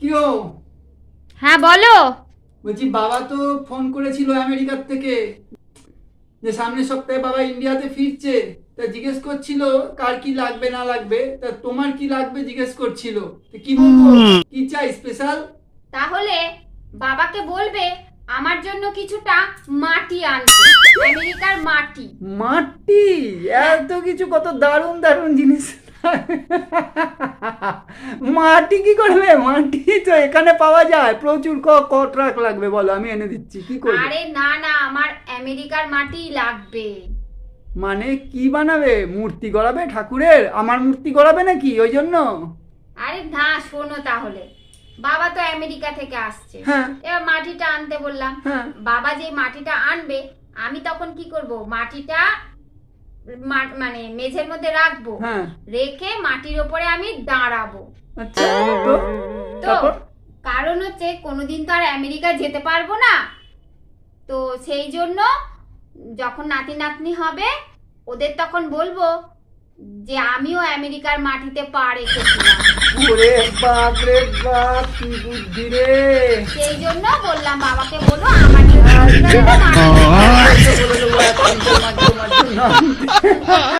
কি হ্যাঁ বলো। বলছি বাবা তো ফোন করেছিল আমেরিকার থেকে যে সামনের সপ্তাহে বাবা ইন্ডিয়াতে ফিরছে। তা জিজ্ঞেস করছিল কার কি লাগবে না লাগবে? তা তোমার কি লাগবে জিজ্ঞেস করছিল। কি বলব? কি চাই স্পেশাল তাহলে বাবাকে বলবে আমার জন্য কিছুটা মাটি আনতে। আমেরিকার মাটি। মাটি? এত কিছু কত দারুণ দারুণ জিনিস। মাটি কি করবে? মাটি তো এখানে পাওয়া যায়। প্রচুর ক ক ট্রাক লাগবে বলো আমি এনে দিচ্ছি। কি করবে? আরে না না আমার আমেরিকার মাটি লাগবে। মানে কি বানাবে? মূর্তি গড়াবে ঠাকুরের? আমার মূর্তি গড়াবে নাকি? ওই জন্য? আরে না শোনো তাহলে। বাবা তো আমেরিকা থেকে আসছে। হ্যাঁ। এবার মাটিটা আনতে বললাম। হ্যাঁ। বাবা যে মাটিটা আনবে আমি তখন কি করব? মাটিটা মানে মেঝের মধ্যে রাখব। হ্যাঁ। রেখে মাটির ওপরে আমি দাঁড়াবো। আচ্ছা। তো? তো কারণ হচ্ছে কোনোদিন তো আর আমেরিকা যেতে পারব না। তো সেই জন্য যখন নাতি নাতনি হবে ওদের তখন বলব যে আমিও আমেরিকার মাটিতে পা রেখেছিলাম। ওরে বাপ রে বাপ কি বুদ্ধি রে। সেই জন্য বললাম বাবাকে বলো আমার জন্য